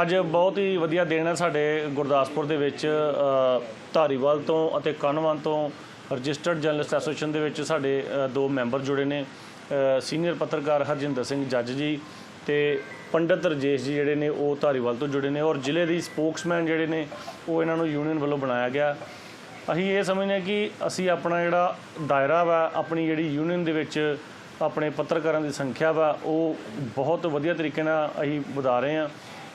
ਅੱਜ ਬਹੁਤ ਹੀ ਵਧੀਆ ਦਿਨ ਹੈ ਸਾਡੇ ਗੁਰਦਾਸਪੁਰ ਦੇ ਵਿੱਚ ਧਾਰੀਵਾਲ ਤੋਂ ਅਤੇ ਕਨਵਨ ਤੋਂ ਰਜਿਸਟਰਡ ਜਰਨਲਿਸਟ ਐਸੋਸੀਏਸ਼ਨ ਦੇ ਵਿੱਚ ਸਾਡੇ ਦੋ ਮੈਂਬਰ ਜੁੜੇ ਨੇ ਸੀਨੀਅਰ ਪੱਤਰਕਾਰ ਹਰਜਿੰਦਰ ਸਿੰਘ ਜੱਜ ਜੀ ਤੇ ਪੰਡਤ ਰਜੇਸ਼ ਜੀ ਜਿਹੜੇ ਨੇ ਉਹ ਧਾਰੀਵਾਲ ਤੋਂ ਜੁੜੇ ਨੇ ਔਰ ਜ਼ਿਲ੍ਹੇ ਦੀ ਸਪੋਕਸਮੈਨ ਜਿਹੜੇ ਨੇ ਉਹ ਇਹਨਾਂ ਨੂੰ ਯੂਨੀਅਨ ਵੱਲੋਂ ਬਣਾਇਆ ਗਿਆ। ਅਸੀਂ ਇਹ ਸਮਝਦੇ ਹਾਂ ਕਿ ਅਸੀਂ ਆਪਣਾ ਜਿਹੜਾ ਦਾਇਰਾ ਵਾ, ਆਪਣੀ ਜਿਹੜੀ ਯੂਨੀਅਨ ਦੇ ਵਿੱਚ ਆਪਣੇ ਪੱਤਰਕਾਰਾਂ ਦੀ ਸੰਖਿਆ ਵਾ, ਉਹ ਬਹੁਤ ਵਧੀਆ ਤਰੀਕੇ ਨਾਲ ਅਸੀਂ ਵਧਾ ਰਹੇ ਹਾਂ।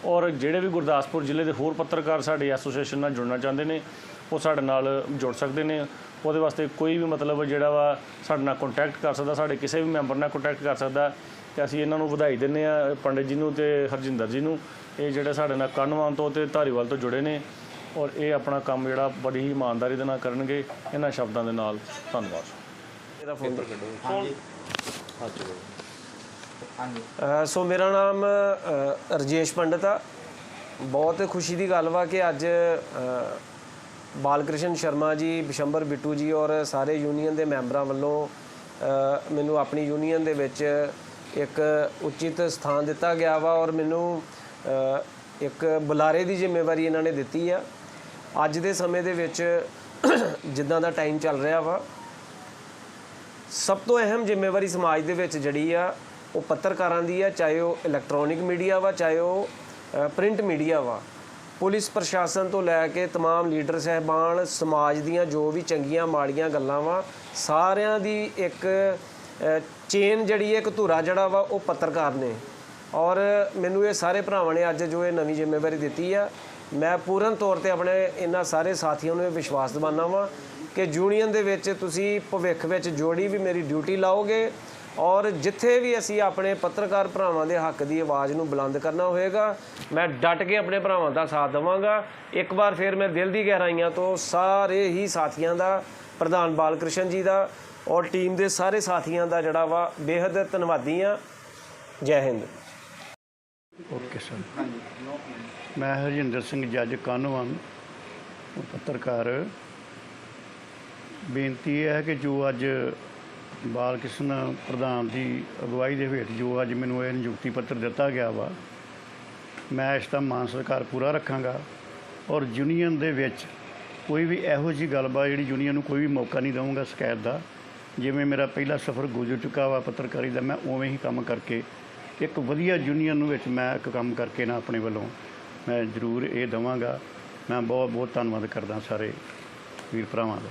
ਔਰ ਜਿਹੜੇ ਵੀ ਗੁਰਦਾਸਪੁਰ ਜ਼ਿਲ੍ਹੇ ਦੇ ਹੋਰ ਪੱਤਰਕਾਰ ਸਾਡੇ ਐਸੋਸੀਏਸ਼ਨ ਨਾਲ ਜੁੜਨਾ ਚਾਹੁੰਦੇ ਨੇ ਉਹ ਸਾਡੇ ਨਾਲ ਜੁੜ ਸਕਦੇ ਨੇ। ਉਹਦੇ ਵਾਸਤੇ ਕੋਈ ਵੀ ਮਤਲਬ ਜਿਹੜਾ ਵਾ ਸਾਡੇ ਨਾਲ ਕੰਟੈਕਟ ਕਰ ਸਕਦਾ ਸਾਡੇ ਕਿਸੇ ਵੀ ਮੈਂਬਰ ਨਾਲ ਕੰਟੈਕਟ ਕਰ ਸਕਦਾ। ਤੇ ਅਸੀਂ ਇਹਨਾਂ ਨੂੰ ਵਧਾਈ ਦਿੰਦੇ ਆ ਪੰਡਿਤ ਜੀ ਨੂੰ ਤੇ ਹਰਜਿੰਦਰ ਜੀ ਨੂੰ। ਇਹ ਜਿਹੜੇ ਸਾਡੇ ਨਾਲ ਕਨਵਾਨ ਤੋਂ ਤੇ ਧਾਰੀਵਾਲ ਤੋਂ ਜੁੜੇ ਨੇ ਔਰ ਇਹ ਆਪਣਾ ਕੰਮ ਜਿਹੜਾ ਬੜੀ ਹੀ ਇਮਾਨਦਾਰੀ ਦੇ ਨਾਲ ਕਰਨਗੇ। ਇਹਨਾਂ ਸ਼ਬਦਾਂ ਦੇ ਨਾਲ ਧੰਨਵਾਦ। ਇਹਦਾ ਫੋਨ ਹਾਂਜੀ। ਅ, ਸੋ ਮੇਰਾ ਨਾਮ ਰਜੇਸ਼ ਪੰਡਤ ਆ। ਬਹੁਤ ਖੁਸ਼ੀ ਦੀ ਗੱਲ ਵਾ ਕਿ ਅੱਜ ਬਾਲਕ੍ਰਿਸ਼ਨ ਸ਼ਰਮਾ ਜੀ ਬਿਸ਼ੰਬਰ ਬਿੱਟੂ ਜੀ ਔਰ ਸਾਰੇ ਯੂਨੀਅਨ ਦੇ ਮੈਂਬਰਾਂ ਵੱਲੋਂ ਮੈਨੂੰ ਆਪਣੀ ਯੂਨੀਅਨ ਦੇ ਵਿੱਚ ਇੱਕ ਉਚਿਤ ਸਥਾਨ ਦਿੱਤਾ ਗਿਆ ਵਾ ਔਰ ਮੈਨੂੰ ਇੱਕ ਬੁਲਾਰੇ ਦੀ ਜ਼ਿੰਮੇਵਾਰੀ ਇਹਨਾਂ ਨੇ ਦਿੱਤੀ ਆ। ਅੱਜ ਦੇ ਸਮੇਂ ਦੇ ਵਿੱਚ ਜਿੱਦਾਂ ਦਾ ਟਾਈਮ ਚੱਲ ਰਿਹਾ ਵਾ ਸਭ ਤੋਂ ਅਹਿਮ ਜ਼ਿੰਮੇਵਾਰੀ ਸਮਾਜ ਦੇ ਵਿੱਚ ਜਿਹੜੀ ਆ ਉਹ ਪੱਤਰਕਾਰਾਂ ਦੀ ਆ ਚਾਹੇ ਉਹ ਇਲੈਕਟ੍ਰੋਨਿਕ ਮੀਡੀਆ ਵਾ ਚਾਹੇ ਉਹ ਪ੍ਰਿੰਟ ਮੀਡੀਆ ਵਾ ਪੁਲਿਸ ਪ੍ਰਸ਼ਾਸਨ ਤੋਂ ਲੈ ਕੇ तमाम ਲੀਡਰ ਸਹਿਬਾਨ ਸਮਾਜ ਦੀਆਂ ਜੋ ਵੀ ਚੰਗੀਆਂ ਮਾੜੀਆਂ ਗੱਲਾਂ ਵਾ ਸਾਰਿਆਂ ਦੀ ਇੱਕ ਚੇਨ ਜਿਹੜੀ ਹੈ ਇੱਕ ਧੁਰਾ ਜਿਹੜਾ ਵਾ ਉਹ ਪੱਤਰਕਾਰ ਨੇ ਔਰ ਮੈਨੂੰ ਇਹ ਸਾਰੇ ਭਰਾਵਾਂ ਨੇ ਅੱਜ ਜੋ ਇਹ ਨਵੀਂ ਜ਼ਿੰਮੇਵਾਰੀ ਦਿੱਤੀ ਆ ਮੈਂ ਪੂਰਨ ਤੌਰ ਤੇ ਆਪਣੇ ਇਹਨਾਂ ਸਾਰੇ ਸਾਥੀਆਂ ਨੂੰ ਇਹ ਵਿਸ਼ਵਾਸ ਦਿਵਾਨਾ ਵਾਂ ਕਿ ਯੂਨੀਅਨ ਦੇ ਵਿੱਚ ਤੁਸੀਂ ਭਵਿੱਖ ਵਿੱਚ ਜੋੜੀ ਵੀ ਮੇਰੀ ਡਿਊਟੀ ਲਾਓਗੇ ਔਰ ਜਿੱਥੇ ਵੀ ਅਸੀਂ ਆਪਣੇ ਪੱਤਰਕਾਰ ਭਰਾਵਾਂ ਦੇ ਹੱਕ ਦੀ ਆਵਾਜ਼ ਨੂੰ ਬੁਲੰਦ ਕਰਨਾ ਹੋਏਗਾ, ਮੈਂ ਡਟ ਕੇ ਆਪਣੇ ਭਰਾਵਾਂ ਦਾ ਸਾਥ ਦੇਵਾਂਗਾ। ਇੱਕ ਵਾਰ ਫਿਰ ਮੈਂ ਦਿਲ ਦੀ ਗਹਿਰਾਈਆਂ ਤੋਂ ਸਾਰੇ ਹੀ ਸਾਥੀਆਂ ਦਾ, ਪ੍ਰਧਾਨ ਬਾਲਕ੍ਰਿਸ਼ਨ ਜੀ ਦਾ ਔਰ ਟੀਮ ਦੇ ਸਾਰੇ ਸਾਥੀਆਂ ਦਾ ਜਿਹੜਾ ਵਾ ਬੇਹੱਦ ਧੰਨਵਾਦੀ ਆ ਜੈ ਹਿੰਦ। Okay sir. ਮੈਂ ਹਰਜਿੰਦਰ ਸਿੰਘ ਜੱਜ ਕਾਨੋਵਾਨ ਪੱਤਰਕਾਰ। ਬੇਨਤੀ ਇਹ ਹੈ ਕਿ ਜੋ ਅੱਜ ਬਾਲ ਕ੍ਰਿਸ਼ਨ ਪ੍ਰਧਾਨ ਦੀ ਅਗਵਾਈ ਦੇ ਹੇਠ ਜੋ ਅੱਜ ਮੈਨੂੰ ਇਹ ਨਿਯੁਕਤੀ ਪੱਤਰ ਦਿੱਤਾ ਗਿਆ ਵਾ, ਮੈਂ ਇਸ ਦਾ ਮਾਨ ਸਤਿਕਾਰ ਪੂਰਾ ਰੱਖਾਂਗਾ ਔਰ ਯੂਨੀਅਨ ਦੇ ਵਿੱਚ ਕੋਈ ਵੀ ਇਹੋ ਜਿਹੀ ਗੱਲਬਾਤ ਜਿਹੜੀ ਯੂਨੀਅਨ ਨੂੰ ਕੋਈ ਵੀ ਮੌਕਾ ਨਹੀਂ ਦਊਂਗਾ ਸ਼ਿਕਾਇਤ ਦਾ, ਜਿਵੇਂ ਮੇਰਾ ਪਹਿਲਾ ਸਫ਼ਰ ਗੁਜ਼ਰ ਚੁੱਕਾ ਵਾ ਪੱਤਰਕਾਰੀ ਦਾ, ਮੈਂ ਉਵੇਂ ਹੀ ਕੰਮ ਕਰਕੇ ਇੱਕ ਵਧੀਆ ਯੂਨੀਅਨ ਨੂੰ ਵਿੱਚ ਮੈਂ ਇੱਕ ਕੰਮ ਕਰਕੇ ਨਾ ਆਪਣੇ ਵੱਲੋਂ ਮੈਂ ਜ਼ਰੂਰ ਇਹ ਦਵਾਂਗਾ। ਮੈਂ ਬਹੁਤ ਬਹੁਤ ਧੰਨਵਾਦ ਕਰਦਾ ਸਾਰੇ ਵੀਰ ਭਰਾਵਾਂ ਦਾ।